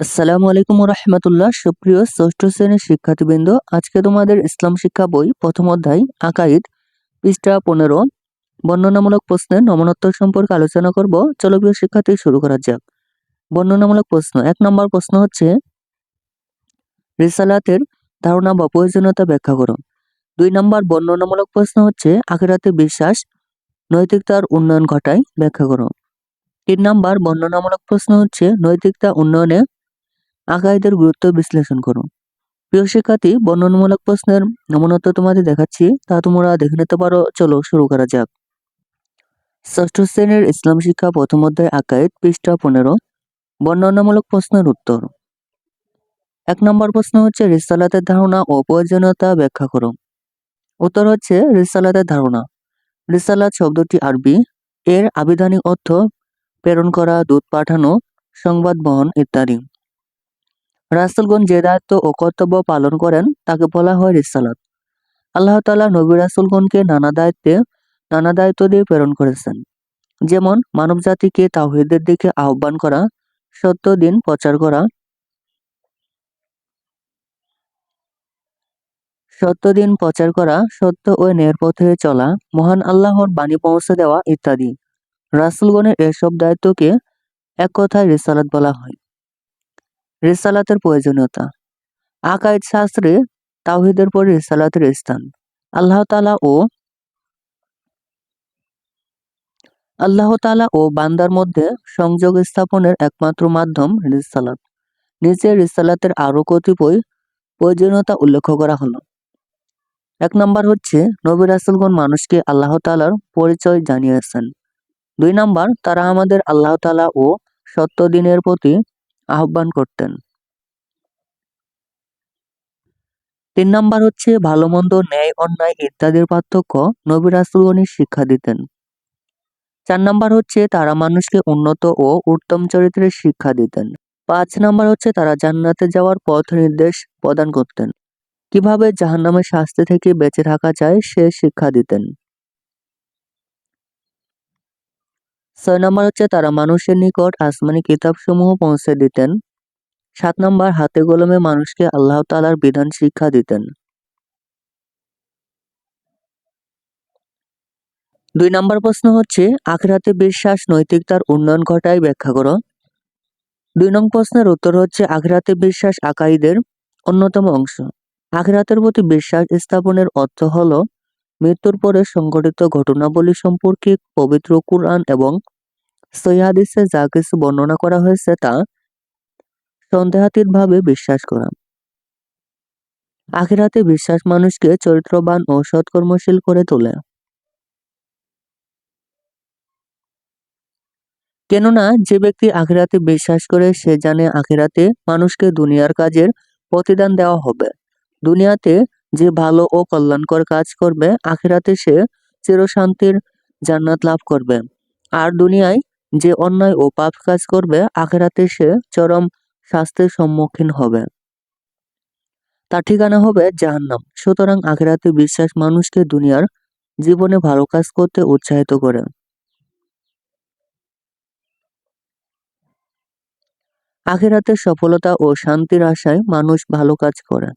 আসসালামু আলাইকুম রহমতুল্লাহ সুপ্রিয় ষষ্ঠ শ্রেণির শিক্ষার্থীবৃন্দ, আজকে তোমাদের ইসলাম শিক্ষা বই প্রথম অধ্যায়, আকাইদ, পৃষ্ঠা পনেরো, বর্ণনামূলক প্রশ্নের নমনোত্তর সম্পর্কে আলোচনা করব। চলো প্রিয় শিক্ষার্থী, শুরু করা যাক। বর্ণনামূলক প্রশ্ন, এক নম্বর প্রশ্ন হচ্ছে, রিসালাতের ধারণা বা প্রয়োজনীয়তা ব্যাখ্যা করো। দুই নম্বর বর্ণনামূলক প্রশ্ন হচ্ছে, আখেরাতে বিশ্বাস, নৈতিকতার উন্নয়ন ঘটায় ব্যাখ্যা করো। তিন নম্বর বর্ণনামূলক প্রশ্ন হচ্ছে, নৈতিকতা উন্নয়নে আকাইদের গুরুত্ব বিশ্লেষণ করো প্রিয় শিক্ষার্থী, বর্ণনামূলক প্রশ্নের নমুনত তোমাদের দেখাচ্ছি, তা তোমরা দেখে নিতে পারো। চলো শুরু করা যাক। ষষ্ঠ শ্রেণির ইসলাম শিক্ষা প্রথম অধ্যায় আকাইদ পৃষ্ঠা পনেরো। বর্ণনামূলক প্রশ্নের উত্তর। এক নম্বর প্রশ্ন হচ্ছে, রিসালাতের ধারণা ও প্রয়োজনীয়তা ব্যাখ্যা করো। উত্তর হচ্ছে, রিসালাতের ধারণা। রিসালাত শব্দটি আরবি। এর আবিধানিক অর্থ, প্রেরণ করা দূত পাঠানো, সংবাদ বহন, ইত্যাদি। রাসুলগণ যে দায়িত্ব ও কর্তব্য পালন করেন, তাকে বলা হয় রিসালাত। আল্লাহ তালা নবী রাসুলগণকে নানা দায়িত্বে, নানা দায়িত্ব দিয়ে প্রেরণ করেছেন। যেমন মানব জাতিকে তাওহিদের দিকে আহ্বান করা, সত্য দিন প্রচার করা, সত্য দিন প্রচার করা, সত্য ও ন্যায়ের পথে চলা, মহান আল্লাহর বাণী পৌঁছে দেওয়া ইত্যাদি। রাসুলগণের এসব দায়িত্বকে এক কথায় রিসালাত বলা হয়। রিসালাতের প্রয়োজনীয়তা। আকাইদ শাস্ত্রে তাওহিদের পর রিসালাতের স্থান। আল্লাহ তালা ও আল্লাহ তালা ও বান্দার মধ্যে সংযোগ স্থাপনের একমাত্র মাধ্যম রিসালাত। নিচে রিসালাতের আরও কতিপয় প্রয়োজনীয়তা উল্লেখ করা হলো। এক নম্বর হচ্ছে, নবী রাসুলগণ মানুষকে আল্লাহ তালার পরিচয় জানিয়েছেন। দুই নম্বর, তারা আমাদের আল্লাহ তালা ও সত্য দিনের প্রতি আহ্বান করতেন। তিন নাম্বার হচ্ছে ভালো মন্দ, ন্যায়, অন্যায় ইত্যাদির পার্থক্য নবী রাসুলগণই শিক্ষা দিতেন। চার নাম্বার হচ্ছে তারা মানুষকে উন্নত ও উত্তম চরিত্রের শিক্ষা দিতেন। পাঁচ নাম্বার হচ্ছে তারা জান্নাতে যাওয়ার পথ নির্দেশ প্রদান করতেন। কীভাবে জাহান্নামের শাস্তি থেকে বেঁচে থাকা যায় সে শিক্ষা দিতেন। ছয় নম্বর হচ্ছে তারা মানুষের নিকট আসমানি কিতাবসমূহ পৌঁছে দিতেন। সাত নম্বর, হাতে কলমে মানুষকে আল্লাহ তালার বিধান শিক্ষা দিতেন। দুই নম্বর প্রশ্ন হচ্ছে, আখেরাতে বিশ্বাস, নৈতিকতার উন্নয়ন ঘটায় ব্যাখ্যা করো। দুই নং প্রশ্নের উত্তর হচ্ছে, আখেরাতে বিশ্বাস আকাইদের অন্যতম অংশ। আখেরাতের প্রতি বিশ্বাস স্থাপনের অর্থ হল মৃত্যুর পরে সংঘটিত ঘটনাবলী সম্পর্কে পবিত্র কুরআন এবং সৈহাদিসে যা কিছু বর্ণনা করা হয়েছে তা সন্দেহাতীতভাবে বিশ্বাস করা। আখিরাতে বিশ্বাস মানুষকে চরিত্রবান ও সৎকর্মশীল করে তোলে। কেননা যে ব্যক্তি আখিরাতে বিশ্বাস করে, সে জানে আখিরাতে মানুষকে দুনিয়ার কাজের প্রতিদান দেওয়া হবে। দুনিয়াতে যে ভালো ও কল্যাণকর কাজ করবে, আখিরাতে সে চিরশান্তির জান্নাত লাভ করবে। আর দুনিয়ায় যে অন্যায় ও পাপ কাজ করবে, আখেরাতে সে চরম শাস্তির সম্মুখীন হবে। তার ঠিকানা হবে জাহান্নাম। সুতরাং আখেরাতে বিশ্বাস মানুষকে দুনিয়ার জীবনে ভালো কাজ করতে উৎসাহিত করে। আখেরাতে সফলতা ও শান্তির আশায় মানুষ ভালো কাজ করে।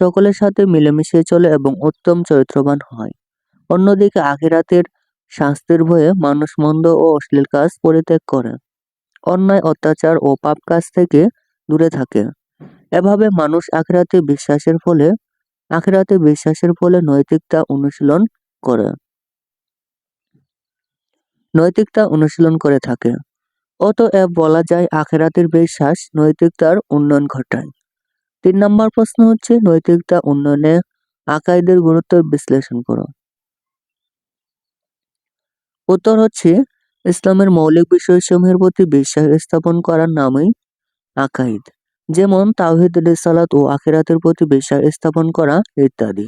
সকলের সাথে মিলেমিশে চলে এবং উত্তম চরিত্রবান হয়। অন্যদিকে আখেরাতের শাস্তির ভয়ে মানুষ মন্দ ও অশ্লীল কাজ পরিত্যাগ করে। অন্যায়, অত্যাচার ও পাপ কাজ থেকে দূরে থাকে। এভাবে মানুষ আখেরাতে বিশ্বাসের ফলে, আখেরাতে বিশ্বাসের ফলে নৈতিকতা অনুশীলন করে। নৈতিকতা অনুশীলন করে থাকে। অতএব বলা যায় আখেরাতের বিশ্বাস নৈতিকতার উন্নয়ন ঘটায়। তিন নম্বর প্রশ্ন হচ্ছে নৈতিকতা উন্নয়নে আকাইদের গুরুত্ব বিশ্লেষণ করো। উত্তর হচ্ছে ইসলামের মৌলিক বিষয়সমূহের প্রতি বিশ্বাস স্থাপন করার নামই আকাইদ। যেমন তাওহিদ, রিসালাত ও আখিরাতের প্রতি বিশ্বাস স্থাপন করা ইত্যাদি।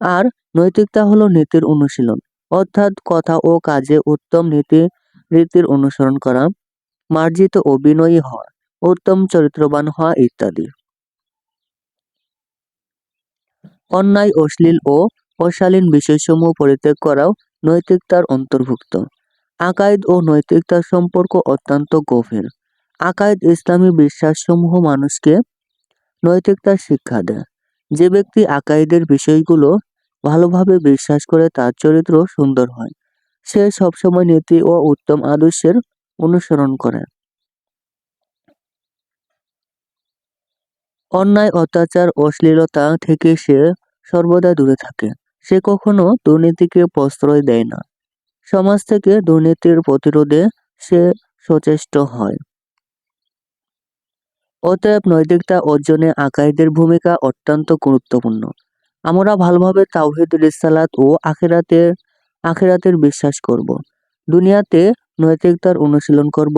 আর নৈতিকতা হলো নীতির অনুশীলন, অর্থাৎ কথা ও কাজে উত্তম নীতি, রীতির অনুসরণ করা, মার্জিত ও বিনয়ী হওয়া, উত্তম চরিত্রবান হওয়া ইত্যাদি। অন্যায়, অশ্লীল ও অশালীন বিষয়সমূহ পরিত্যাগ করাও নৈতিকতার অন্তর্ভুক্ত। আকাইদ ও নৈতিকতার সম্পর্ক অত্যন্ত গভীর। আকায়েদ ইসলামী বিশ্বাসসমূহ মানুষকে নৈতিকতার শিক্ষা দেয়। যে ব্যক্তি আকায়েদের বিষয়গুলো ভালোভাবে বিশ্বাস করে, তার চরিত্র সুন্দর হয়। সে সবসময় নীতি ও উত্তম আদর্শের অনুসরণ করে। অন্যায়, অত্যাচার, অশ্লীলতা থেকে সে সর্বদা দূরে থাকে। সে কখনো দুর্নীতিকে প্রশ্রয় দেয় না। সমাজ থেকে দুর্নীতির প্রতিরোধে সে সচেষ্ট হয়। অতএব নৈতিকতা অর্জনে আকাইদের ভূমিকা অত্যন্ত গুরুত্বপূর্ণ। আমরা ভালোভাবে তাওহিদ, রিসালাত ও আখেরাতের আখেরাতের বিশ্বাস করব। দুনিয়াতে নৈতিকতার অনুশীলন করব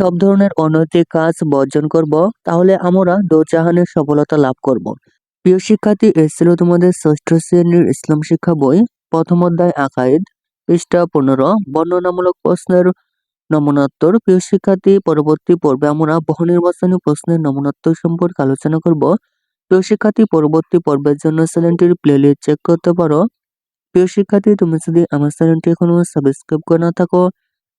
সব ধরনের অনৈতিক কাজ বর্জন করব, তাহলে আমরা দোজাহানের সফলতা লাভ করব। প্রিয় শিক্ষার্থী এ তোমাদের ষষ্ঠ শ্রেণির ইসলাম শিক্ষা বই, প্রথম অধ্যায় আকাইদ, পৃষ্ঠা পনেরো, বর্ণনামূলক প্রশ্নের নমুনোত্তর। প্রিয় শিক্ষার্থী, পরবর্তী পর্বে আমরা বহু নির্বাচনী প্রশ্নের নমুনোত্তর সম্পর্কে আলোচনা করব। প্রিয় শিক্ষার্থী, পরবর্তী পর্বের জন্য চ্যানেলটির প্লেলিস্ট চেক করতে পারো। প্রিয় শিক্ষার্থী, তুমি যদি আমার চ্যানেলটি এখনও সাবস্ক্রাইব করে না থাকো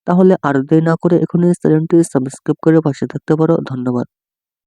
তাহলে আর দেরি না করে এখনই চ্যানেলটি সাবস্ক্রাইব করে পাশে থাকতে পারো। ধন্যবাদ।